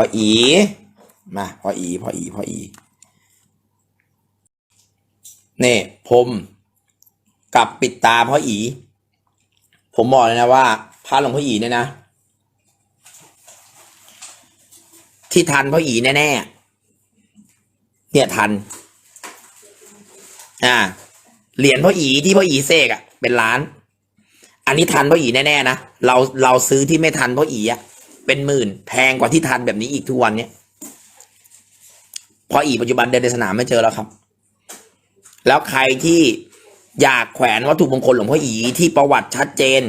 ออีมาพออีพออีพออีนี่ผมกับปิดตาพ่ออี ผมบอกเลยนะว่าพระหลวงพ่ออีเนี่ยนะ ที่ทันพ่ออีแน่ๆเนี่ยทัน อ่าเหรียญพ่ออีที่พ่ออีเสกอะเป็นล้าน อันนี้ทันพ่ออีแน่ๆนะเราเราซื้อที่ไม่ทันพ่ออีอะ เป็นหมื่นแพงกว่าที่ทันแบบนี้อีกทุกวันเนี้ยพ่ออีปัจจุบันเดินในสนามไม่เจอแล้วครับ แล้วใครที่อยากแขวนวัตถุมงคลหลวงพ่ออีที่ประวัติชัดเจน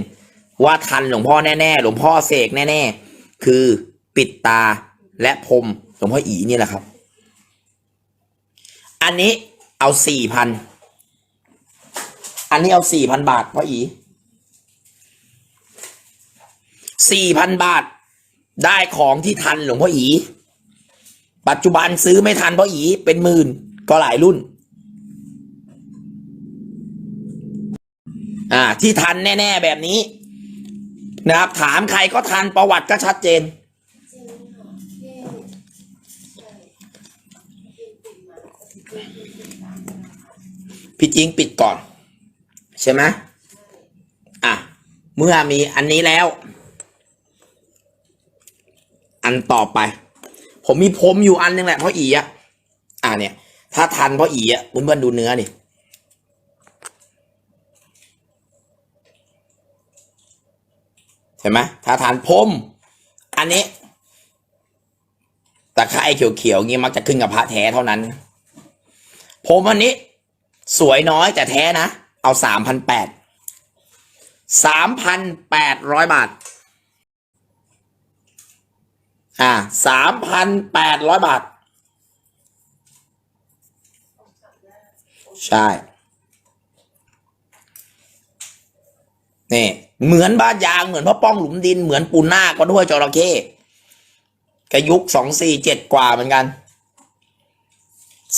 ว่าทันหลวงพ่อแน่ๆหลวงพ่อเสกแน่ๆคือปิดตาและพรมหลวงพ่ออีนี่แหละครับ อันนี้เอาสี่พันอันนี้เอาสี่พันบาทพ่ออีสี่พันบาท ได้ของที่ทันหลวงพ่ออี ปัจจุบันซื้อไม่ทันพ่ออีเป็นหมื่นก็หลายรุ่น อ่า ที่ทันแน่ ๆ แบบนี้ นะครับ ถามใครก็ทันประวัติก็ชัดเจน พี่จิงปิดก่อน ใช่ไหมอะ เมื่อมีอันนี้แล้ว อันต่อไป ผมมีผมอยู่อันนึงแหละเพราะอีอะอะเนี่ย ถ้าทันเพราะอีอะเพื่อนๆดูเนื้อดิเห็นไหมถ้าทานพรมอันนี้ตะไคร้เขียวๆงี้มักจะขึ้นกับพระแท้เท่านั้นผมอันนี้ สวยน้อยแต่แท้นะ เอาสามพันแปดสามพันแปดร้อยบาท อ่าสามพันแปดร้อยบาท ใช่ นี่ เหมือนบ้านยางเหมือนพ่อป้องหลุมดินเหมือนปูนหน้าก็ด้วยจระเข้กยุคสองสี่เจ็ดกว่าเหมือนกัน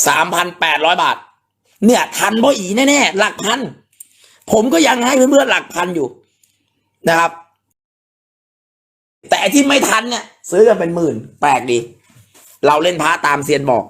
สามพันแปดร้อยบาท เนี่ย ทันพ่ออีแน่ๆหลักพัน ผมก็ยังให้เพื่อนๆหลักพันอยู่นะครับ แต่ที่ไม่ทันเนี่ยซื้อกันเป็นหมื่น แปลกดี เราเล่นพระตามเซียนบอก